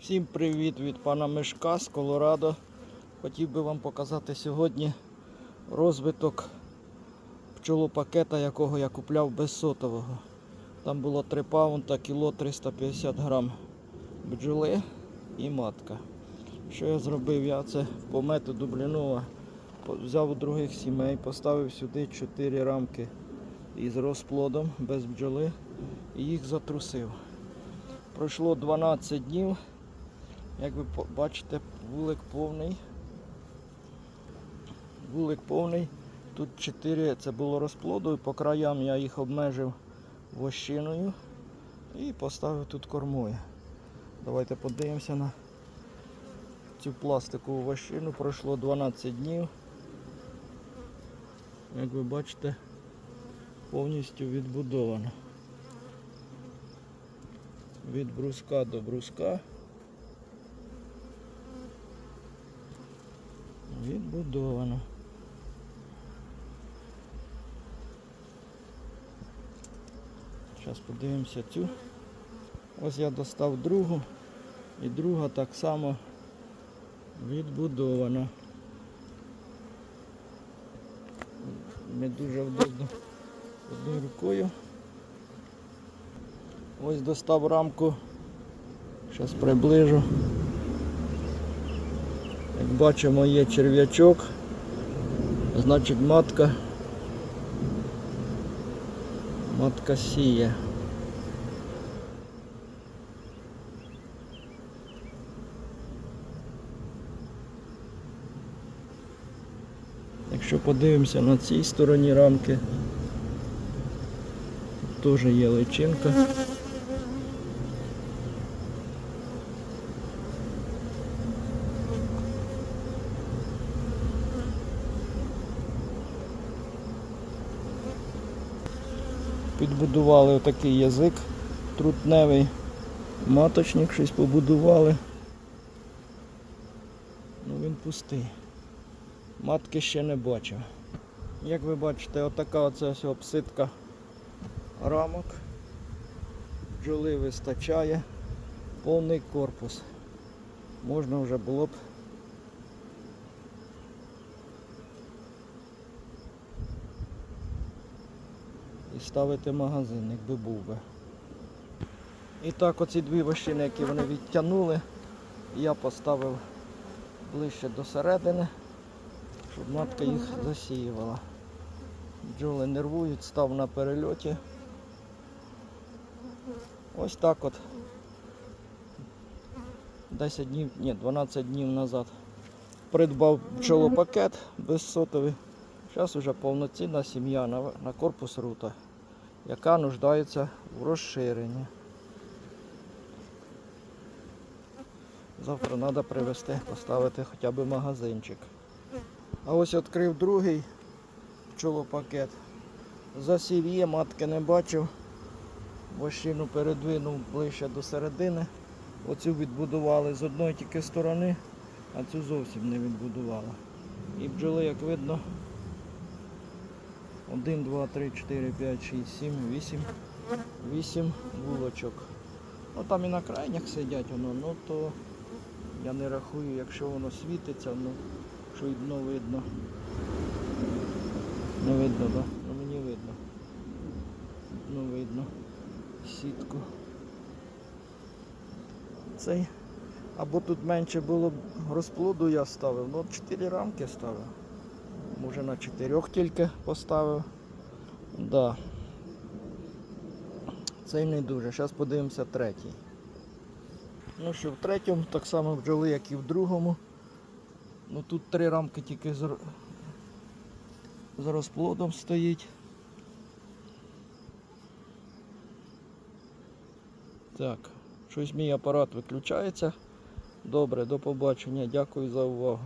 Всім привіт від пана Мишка з Колорадо. Хотів би вам показати сьогодні розвиток пчолопакета, якого я купляв без сотового. Там було 3 паунта, кіло 350 грам бджоли і матка. Що я зробив? Я це по методу Блінова взяв у других сімей, поставив сюди 4 рамки із розплодом без бджоли і їх затрусив. Пройшло 12 днів. Як ви бачите, вулик повний. Вулик повний. Тут 4 це було розплоду, і по краям я їх обмежив вощиною і поставив тут кормою. Давайте подивимося на цю пластикову вощину. Пройшло 12 днів. Як ви бачите, повністю відбудовано. Від бруска до бруска. Відбудовано. Зараз подивимося цю. Ось я достав другу. І друга так само відбудована. Не дуже вдобно одною рукою. Ось достав рамку. Зараз приближу. Як бачимо, є черв'ячок, значить матка. Матка сіє. Якщо подивимося на цій стороні рамки, тут теж є личинка. Підбудували отакий язик трутневий, маточник щось побудували. Ну він пустий. Матки ще не бачив. Як ви бачите, отака оце ось обсидка рамок. Бджоли вистачає, повний корпус. Можна вже було б і ставити магазин, якби був би. І так оці дві вощини, які вони відтягнули, я поставив ближче до середини, щоб матка їх засіювала. Бджоли нервують, став на перельоті. Ось так от. 10 днів, ні, 12 днів назад придбав пчолопакет безсотовий. Зараз вже повноцінна сім'я на, на корпус рута, яка нуждається в розширенні. Завтра треба привезти, поставити хоча б магазинчик. А ось відкрив другий пчолопакет. Засів є, матки не бачив. Вощину передвинув ближче до середини. Оцю відбудували з одної тільки сторони, а цю зовсім не відбудували. І бджоли, як видно, 1, 2, 3, 4, 5, 6, 7, 8. 8 вулочок. Ну там і на крайнях сидять воно, ну то я не рахую, якщо воно світиться, ну що й дно видно. Не видно, так? Ну мені видно. Дно видно. Сітку. Цей. Або тут менше було розплоду я ставив. Ну, 4 рамки ставив. Може на 4 тільки поставив. Да. Цей не дуже. Зараз подивимося третій. Ну що, в третьому так само бджоли, як і в другому. Ну тут три рамки тільки з, з розплодом стоїть. Так, щось мій апарат виключається. Добре, до побачення. Дякую за увагу.